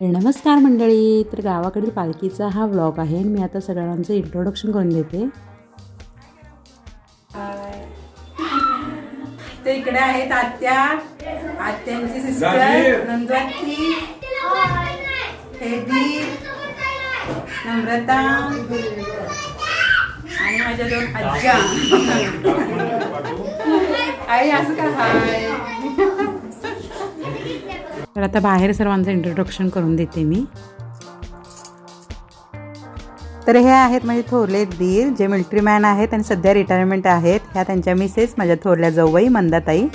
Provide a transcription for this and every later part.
नमस्कार मंडळी तर गावाकडील पालखीचा हा व्लॉग आहे मी आता सगळ्यांचं इंट्रोडक्शन करून देते. ते इकडे आहेत आत्या. आत्यांची सिस्टर नंदवती हे दीर नम्रता. आणि माझ्या दोन आज्या. आई असं का? हाय. तर आता बाहेर सर्वांचं इंट्रोडक्शन करून देते मी. तर हे आहेत माझे थोरले दीर जे मिलिटरी मॅन आहेत आणि सध्या रिटायरमेंट आहेत. ह्या त्यांच्या मिसेस माझ्या थोरल्या जाऊबाई मंदाताई.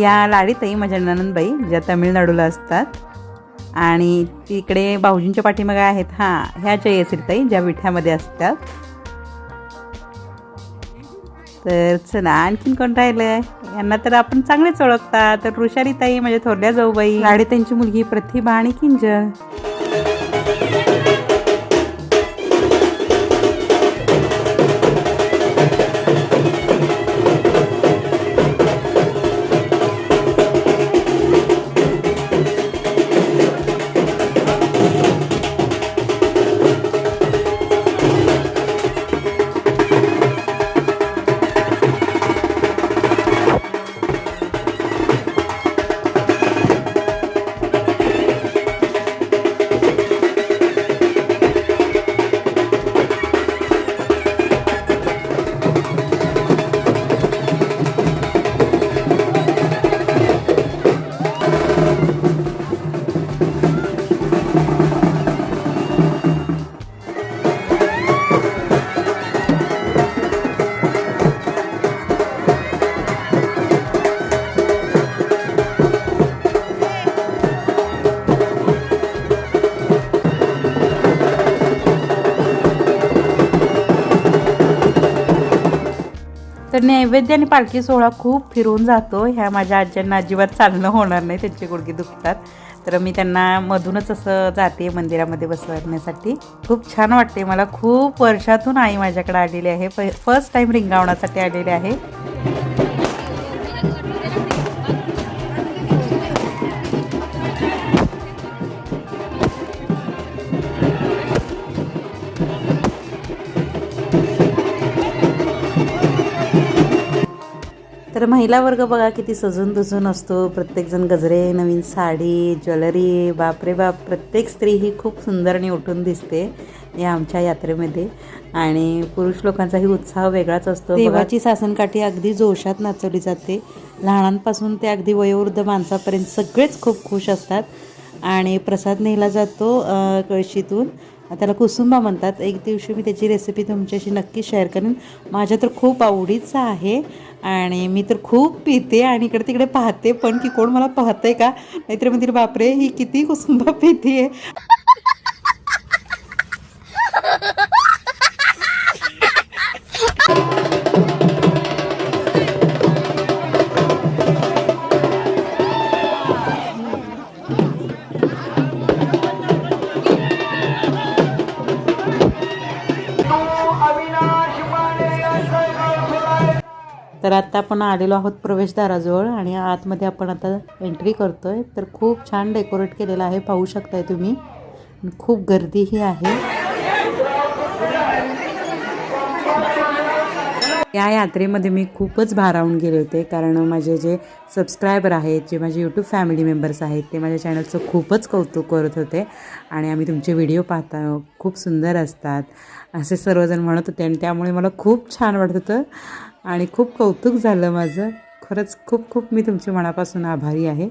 या लाडीताई माझ्या ननंदबाई ज्या तमिळनाडूला असतात. आणि तिकडे भाऊजींच्या पाठीमागे आहेत हां ह्या जयश्रीताई ज्या विठ्यामध्ये असतात. तर चला आणखीन कोण राहिलं यांना तर आपण चांगलेच ओळखता तर ऋषालीताई म्हणजे थोरल्या जाऊबाई. त्यांची मुलगी प्रतिभा आणि किंजल. तर नैवेद्य आणि पालखी सोहळा खूप फिरून जातो. ह्या माझ्या आज्यांना अजिबात चालणं होणार नाही त्यांचे गुडघे दुखतात. तर मी त्यांना मधूनच असं जाते मंदिरामध्ये बसवण्यासाठी. खूप छान वाटते मला. खूप वर्षातून आई माझ्याकडे आलेली आहे. फर्स्ट टाईम रिंगावण्यासाठी आलेली आहे. तर महिला वर्ग बघा किती सजून दुजून असतो. प्रत्येकजण गजरे नवीन साडी ज्वेलरी बापरे बाप प्रत्येक स्त्री ही खूप सुंदर आणि उठून दिसते या आमच्या यात्रेमध्ये. आणि पुरुष लोकांचाही उत्साह वेगळाच असतो. देवाची सासनकाठी अगदी जोशात नाचवली जाते. लहानांपासून ते अगदी वयोवृद्ध माणसापर्यंत सगळेच खूप खुश असतात. आणि प्रसाद नेला जातो कळशीतून. त्याला कुसुंबा म्हणतात. एक दिवशी मी त्याची रेसिपी तुमच्याशी नक्की शेअर करेन. माझ्या तर खूप आवडीचं आहे आणि मी तर खूप पिते आणि इकडे तिकडे पाहते. पण की कोण मला पाहतंय का? नाहीतर म्हणतील बापरे ही किती कुसुंबा पिते तर आता आपण आलेलो आहोत प्रवेशद्वाराजवळ आणि आतमध्ये आपण आता एंट्री करतोय. तर खूप छान डेकोरेट केलेलं आहे पाहू शकताय तुम्ही. खूप गर्दीही आहे. या यात्रेमध्ये मी खूपच भारावून गेले होते कारण माझे जे सबस्क्रायबर आहेत जे माझे यूट्यूब फॅमिली मेंबर्स आहेत ते माझ्या चॅनलचं खूपच कौतुक करत होते. आणि आम्ही तुमचे व्हिडिओ पाहता खूप सुंदर असतात. असे सर्वजण म्हणत होते आणि त्यामुळे मला खूप छान वाटत होतं. आणि खूप कौतुक झालं माझं. खरंच खूप खूप मी तुमच्या मनापासून आभारी आहे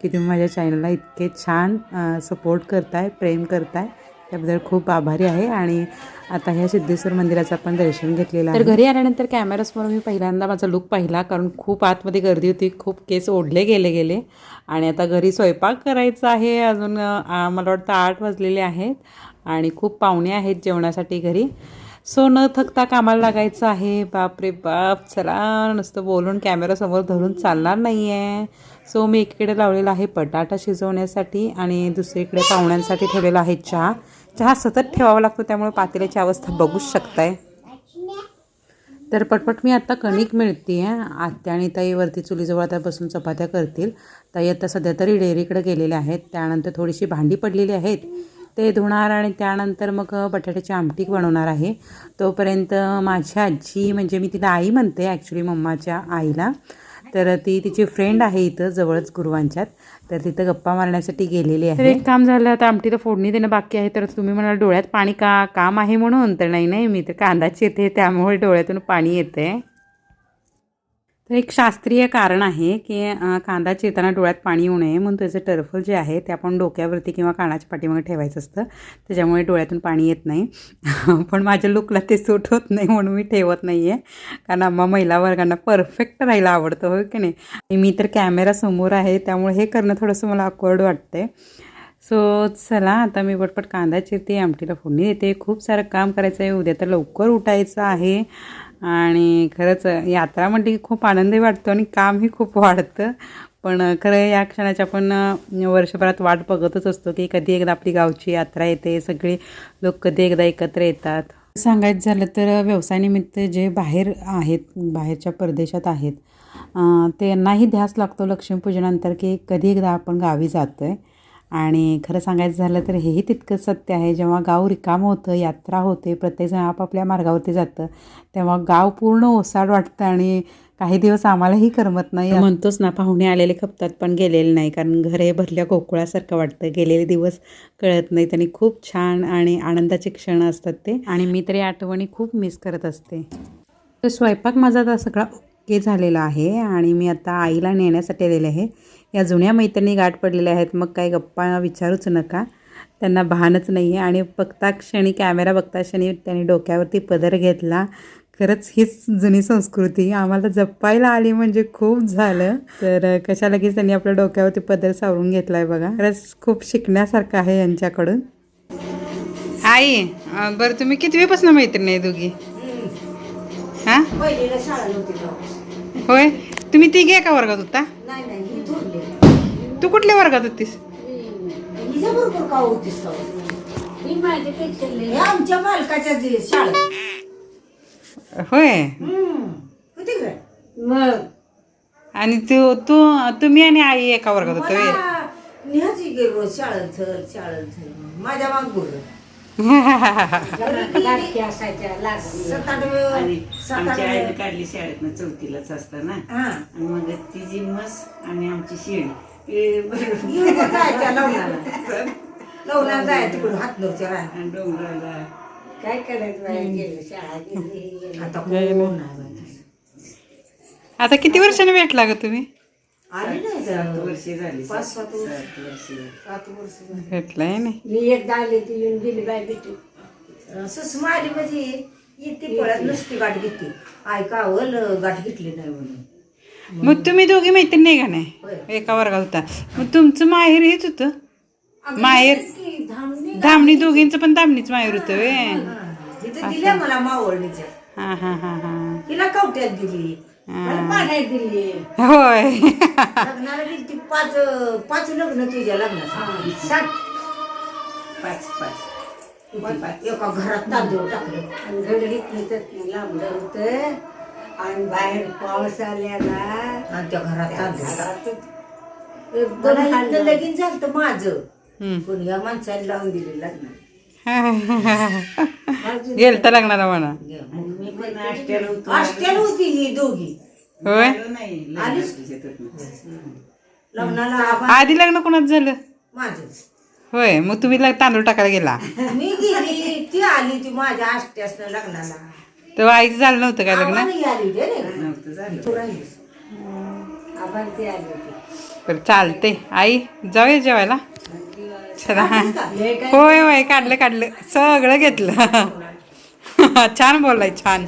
की तुम्ही माझ्या चॅनलला इतके छान सपोर्ट करताय प्रेम करताय. त्याबद्दल खूप आभारी आहे आणि आता ह्या सिद्धेश्वर मंदिराचं आपण दर्शन घेतलेलं आहे. तर घरी आल्यानंतर कॅमेरासमोर मी पहिल्यांदा माझा लुक पाहिला कारण खूप आतमध्ये गर्दी होती खूप केस ओढले गेले गेले. आणि आता घरी स्वयंपाक करायचा आहे. अजून मला वाटतं आठ वाजलेले आहेत आणि खूप पाहुणे आहेत जेवणासाठी घरी. सो न थकता कामाला लागायचं आहे. बापरे बाप चला नुसतं बोलून कॅमेरासमोर धरून चालणार नाही आहे सो मी एकीकडे लावलेला आहे बटाटा शिजवण्यासाठी आणि दुसरीकडे पाहुण्यांसाठी ठेवलेला आहे चहा. चहा सतत ठेवावा लागतो त्यामुळे पातेल्याची अवस्था बघूच शकताय. तर पटपट मी आत्ता कणिक मिळते आहे आत्या आणि ताई वरती चुलीजवळ आता बसून चपात्या करतील. ताई आता सध्या तरी डेअरीकडे गेलेल्या आहेत. त्यानंतर थोडीशी भांडी पडलेली आहेत. ते धुणार आणि त्यानंतर मग बटाट्याची आमटी बनवणार आहे. तोपर्यंत माझी आजी म्हणजे मी तिला आई म्हणते ॲक्च्युली मम्माच्या आईला. तर ती तिची फ्रेंड आहे इथं जवळच गुरुवांच्यात. तर तिथं गप्पा मारण्यासाठी गेलेली आहे एक काम झालं आता आमटीला फोडणी देणं बाकी आहे. तर तुम्ही म्हणाल डोळ्यात पाणी का? काम आहे म्हणून. तर नाही नाही मी तर कांदा चिरते त्यामुळे डोळ्यातून पाणी येते तर एक शास्त्रीय कारण आहे की कांदा चिरताना डोळ्यात पाणी येऊ नये म्हणून त्याचं टर्फल जे आहे ते आपण डोक्यावरती किंवा कानाच्या पाठीमागे ठेवायचं असतं. त्याच्यामुळे डोळ्यातून पाणी येत नाही. पण माझ्या लुकला ते सूट होत नाही म्हणून मी ठेवत नाही आहे कारण आम्हा महिला वर्गांना परफेक्ट राहायला आवडतं होय की नाही? आणि मी तर कॅमेरा समोर आहे त्यामुळे हे करणं थोडंसं मला अकवर्ड आहे सो चला आता मी पटपट कांदा चिरते आमटीला फोडणी देते. खूप सारं काम करायचं आहे उद्या तर लवकर उठायचं आहे. आणि खरंच यात्रा म्हणते की खूप आनंदही वाटतो आणि कामही खूप वाढतं. पण खरं या क्षणाची आपण वर्षभरात वाट बघतच असतो की कधी एकदा आपली गावची यात्रा येते. सगळे लोक कधी एकदा एकत्र येतात. सांगायचं झालं तर व्यवसायानिमित्त जे बाहेर आहेत बाहेरच्या परदेशात आहेत त्यांनाही ध्यास लागतो लक्ष्मीपूजनानंतर की कधी एकदा आपण गावी जातो आहे आणि खरं सांगायचं झालं तर हेही तितकंच सत्य आहे. जेव्हा गाव रिकामं होतं यात्रा होते प्रत्येकजण आपापल्या मार्गावरती जातं तेव्हा गाव पूर्ण ओसाड वाटतं आणि काही दिवस आम्हालाही करमत नाही. म्हणतोच ना पाहुणे आलेले खपतात पण गेलेले नाही कारण घर हे भरल्या गोकुळासारखं वाटतं. गेलेले दिवस कळत नाहीत आणि खूप छान आणि आनंदाचे क्षण असतात ते. आणि मी तरी आठवणी खूप मिस करत असते. तर स्वयंपाक माझा आता सगळा ओके झालेला आहे आणि मी आता आईला नेण्यासाठी आलेले आहे. या जुन्या मैत्रिणी गाठ पडलेल्या आहेत. मग काय गप्पा विचारूच नका. त्यांना भानच नाही आहे आणि बघता क्षणी कॅमेरा बघता क्षणी त्यांनी डोक्यावरती पदर घेतला. खरंच हीच जुनी संस्कृती. आम्हाला जपायला आली म्हणजे खूप झालं. तर कशा लगेच त्यांनी आपल्या डोक्यावरती पदर सावरून घेतला आहे बघा. खरंच खूप शिकण्यासारखं आहे यांच्याकडून. आई बरं तुम्ही किती वेळपासून मैत्रीण आहे दोघी? हां पहिलीला शाळा नव्हती तेव्हा. होय? तुम्ही तिघे एका वर्गात होता? नाही नाही ही थोरली तू कुठल्या वर्गात होतीस? हिच्या बरोबर का होतीस का हे आमच्या मालकाच्या जे शाळा. होय? होती काय मग? आणि तू तू तुम्ही आणि आई एका वर्गात होतो माझ्या माग आमच्या आईने काढली शाळेतनं चौथीलाच असताना हा आणि मग तिची मस आणि आमची शेळी हे बरोबर. तिकडून आणि डोंगराला काय करायचं आता आता किती वर्षाने भेटला ग तुम्ही आली नाही सात जरा. वर्षे झाली पाच सात वर्ष. सात वर्षे सात वर्ष झाली. भेटलाय नाही. मी एकदा आले ती येऊन गेली बाय भेटू सुषमा आली म्हणजे येते पळत नुसती गाठ घेतली गाठ घेतली नाही म्हणून. मग तुम्ही दोघी मैत्रीण नाही का नाही. एका वर्गात होता. मग तुमचं माहेर हेच होतं? अगं, माहेर की धामणी धामणी दोघींचं पण धामणीच माहेर होतं वे तिथे दिल्या मला मावळणीच्या हा हा हा हा. तिला कवट्यात दिली. होय. गेली पाच पाच लग्न तुझ्या लग्नात सात. पाच पाच. एका घरात तांदूळ टाकले. आणि घड घेतली तर लांबलं होतं. आणि बाहेर पाऊस आल्याला आणि त्या घरात तांदूळ. लगीन झालं माझं. हम्म. पण या माणसाने लावून दिले लग्न. गेलता लग्नाला म्हणा. हॉस्टेल होती. ही दोघी. होय. लग्नाला आबा आधी लग्न कोणाच झालं? माझं. होय मग तुम्ही लग- तांदूळ टाकायला गेला. मी गेली ती आली ती माझ्या आष्ट्यासनं लग्नाला. तेव्हा आईचं झालं नव्हतं काय लग्न? आम्हाला ही आली रे रे. नव्हतं झालं. तू राहिलीस. आभार ते आले होते. बरं चालते आई जाऊया जेवायला? चला? होय होय काढलं काढलं. सगळं घेतलं. छान बोललाय छान.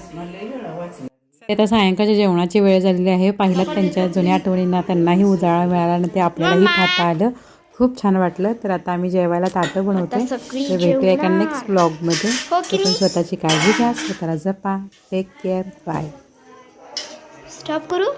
आता सायंकाळच्या जेवणाची वेळ झालेली आहे. पाहिलात त्यांच्या जुन्या आठवणींना त्यांनाही उजाळा मिळाला आणि ते आपल्यालाही खाता आलं. खूप छान वाटलं. तर आता आम्ही जेवायला ताटं बनवते तर भेटूया एका नेक्स्ट ब्लॉगमध्ये तोपर्यंत स्वतःची काळजी घ्या. स्वतःला जपा. टेक केअर बाय स्टॉप करू?